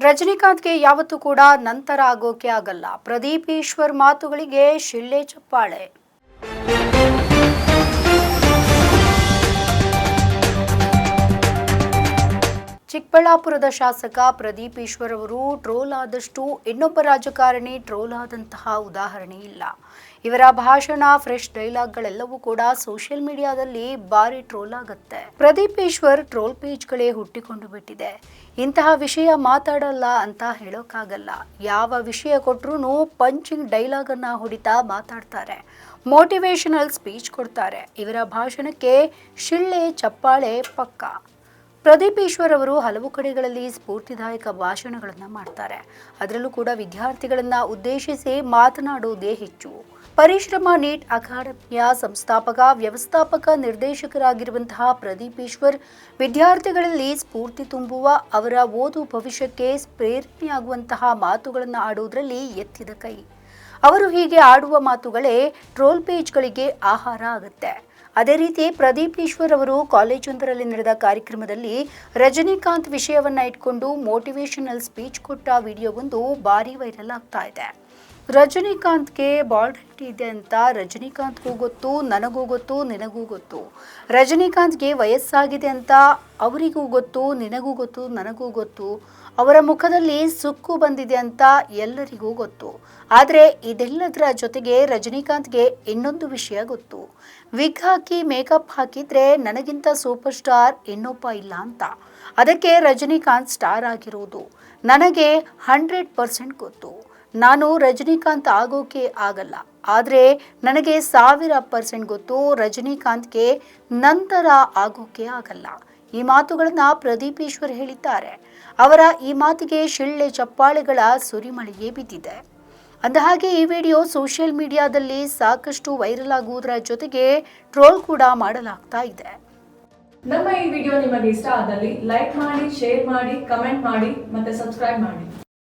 ರಜನಿಕಾಂತ್ಗೆ ಯಾವತ್ತೂ ಕೂಡ ನಂತರ ಆಗೋಕೆ ಆಗಲ್ಲ. ಪ್ರದೀಪ್ ಈಶ್ವರ್ ಮಾತುಗಳಿಗೆ ಶಿಳ್ಳೆ ಚಪ್ಪಾಳೆ. ಚಿಕ್ಕಬಳ್ಳಾಪುರದ ಶಾಸಕ ಪ್ರದೀಪ್ ಈಶ್ವರ್ ಅವರು ಟ್ರೋಲ್ ಆದಷ್ಟು ಇನ್ನೊಬ್ಬ ರಾಜಕಾರಣಿ ಟ್ರೋಲ್ ಆದಂತಹ ಉದಾಹರಣೆ ಇಲ್ಲ. ಇವರ ಭಾಷಣ ಫ್ರೆಶ್ ಡೈಲಾಗ್ಗಳೆಲ್ಲವೂ ಕೂಡ ಸೋಷಿಯಲ್ ಮೀಡಿಯಾದಲ್ಲಿ ಭಾರಿ ಟ್ರೋಲ್ ಆಗುತ್ತೆ. ಪ್ರದೀಪ್ ಈಶ್ವರ್ ಟ್ರೋಲ್ ಪೇಜ್ಗಳೇ ಹುಟ್ಟಿಕೊಂಡು ಬಿಟ್ಟಿದೆ. ಇಂತಹ ವಿಷಯ ಮಾತಾಡಲ್ಲ ಅಂತ ಹೇಳೋಕ್ಕಾಗಲ್ಲ ಯಾವ ವಿಷಯ ಕೊಟ್ರೂ ಪಂಚಿಂಗ್ ಡೈಲಾಗ್ ಅನ್ನ ಹೊಡಿತಾ ಮಾತಾಡ್ತಾರೆ. ಮೋಟಿವೇಶನಲ್ ಸ್ಪೀಚ್ ಕೊಡ್ತಾರೆ. ಇವರ ಭಾಷಣಕ್ಕೆ ಶಿಳ್ಳೆ, ಚಪ್ಪಾಳೆ ಪಕ್ಕ. ಪ್ರದೀಪ್ ಈಶ್ವರ್ ಅವರು ಹಲವು ಕಡೆಗಳಲ್ಲಿ ಸ್ಫೂರ್ತಿದಾಯಕ ಭಾಷಣಗಳನ್ನು ಮಾಡ್ತಾರೆ. ಅದರಲ್ಲೂ ಕೂಡ ವಿದ್ಯಾರ್ಥಿಗಳನ್ನು ಉದ್ದೇಶಿಸಿ ಮಾತನಾಡುವುದೇ ಹೆಚ್ಚು. ಪರಿಶ್ರಮ ನೀಟ್ ಅಕಾಡೆಮಿಯ ಸಂಸ್ಥಾಪಕ, ವ್ಯವಸ್ಥಾಪಕ ನಿರ್ದೇಶಕರಾಗಿರುವಂತಹ ಪ್ರದೀಪ್ ಈಶ್ವರ್ ವಿದ್ಯಾರ್ಥಿಗಳಲ್ಲಿ ಸ್ಫೂರ್ತಿ ತುಂಬುವ, ಅವರ ಓದು ಭವಿಷ್ಯಕ್ಕೆ ಪ್ರೇರಣೆಯಾಗುವಂತಹ ಮಾತುಗಳನ್ನು ಆಡುವುದರಲ್ಲಿ ಎತ್ತಿದ ಕೈ. ಅವರು ಹೀಗೆ ಆಡುವ ಮಾತುಗಳೇ ಟ್ರೋಲ್ ಪೇಜ್ಗಳಿಗೆ ಆಹಾರ ಆಗುತ್ತೆ. ಅದೇ ರೀತಿ ಪ್ರದೀಪ್ ಈಶ್ವರ್ ಅವರು ಕಾಲೇಜೊಂದರಲ್ಲಿ ನಡೆದ ಕಾರ್ಯಕ್ರಮದಲ್ಲಿ ರಜನಿಕಾಂತ್ ವಿಷಯವನ್ನ ಇಟ್ಕೊಂಡು ಮೋಟಿವೇಶನಲ್ ಸ್ಪೀಚ್ ಕೊಟ್ಟ ವಿಡಿಯೋವೊಂದು ಭಾರಿ ವೈರಲ್ ಆಗ್ತಾ ಇದೆ. ರಜನಿಕಾಂತ್ಗೆ ಬಾಲ್ಡ್ ಇದೆ ಅಂತ ರಜನಿಕಾಂತ್ಗೂ ಗೊತ್ತು ನನಗೂ ಗೊತ್ತು, ನಿನಗೂ ಗೊತ್ತು. ರಜನಿಕಾಂತ್ಗೆ ವಯಸ್ಸಾಗಿದೆ ಅಂತ ಅವರಿಗೂ ಗೊತ್ತು, ನಿನಗೂ ಗೊತ್ತು, ನನಗೂ ಗೊತ್ತು. ಅವರ ಮುಖದಲ್ಲಿ ಸುಕ್ಕು ಬಂದಿದೆ ಅಂತ ಎಲ್ಲರಿಗೂ ಗೊತ್ತು. ಆದರೆ ಇದೆಲ್ಲದರ ಜೊತೆಗೆ ರಜನಿಕಾಂತ್ಗೆ ಇನ್ನೊಂದು ವಿಷಯ ಗೊತ್ತು. ವಿಗ್ ಹಾಕಿ, ಮೇಕಪ್ ಹಾಕಿದರೆ ನನಗಿಂತ ಸೂಪರ್ ಸ್ಟಾರ್ ಇನ್ನೊಬ್ಬ ಇಲ್ಲ ಅಂತ. ಅದಕ್ಕೆ ರಜನಿಕಾಂತ್ ಸ್ಟಾರ್ ಆಗಿರುವುದು ನನಗೆ ಹಂಡ್ರೆಡ್ ಪರ್ಸೆಂಟ್ ಗೊತ್ತು. ನಾನು ರಜನಿಕಾಂತ್ ಆಗೋಕೆ ಆಗಲ್ಲ. ಆದರೆ ನನಗೆ ಸಾವಿರ ಪರ್ಸೆಂಟ್ ಗೊತ್ತು ರಜನಿಕಾಂತ್ಗೆ ನಂತರ ಆಗೋಕೆ ಆಗಲ್ಲ. ಈ ಮಾತುಗಳನ್ನು ಪ್ರದೀಪೇಶ್ವರ್ ಹೇಳಿದ್ದಾರೆ. ಅವರ ಈ ಮಾತಿಗೆ ಶಿಳ್ಳೆ ಚಪ್ಪಾಳೆಗಳ ಸುರಿಮಳೆಯೇ ಬಿದ್ದಿದೆ. ಅಂದಹಾಗೆ ಈ ವಿಡಿಯೋ ಸೋಷಿಯಲ್ ಮೀಡಿಯಾದಲ್ಲಿ ಸಾಕಷ್ಟು ವೈರಲ್ ಆಗುವುದರ ಜೊತೆಗೆ ಟ್ರೋಲ್ ಕೂಡ ಮಾಡಲಾಗ್ತಾ ಇದೆ. ನಮ್ಮ ಈ ವಿಡಿಯೋ ನಿಮಗೆ ಇಷ್ಟ ಆದಲ್ಲಿ ಲೈಕ್ ಮಾಡಿ, ಶೇರ್ ಮಾಡಿ, ಕಮೆಂಟ್ ಮಾಡಿ ಮತ್ತೆ ಸಬ್ಸ್ಕ್ರೈಬ್ ಮಾಡಿ.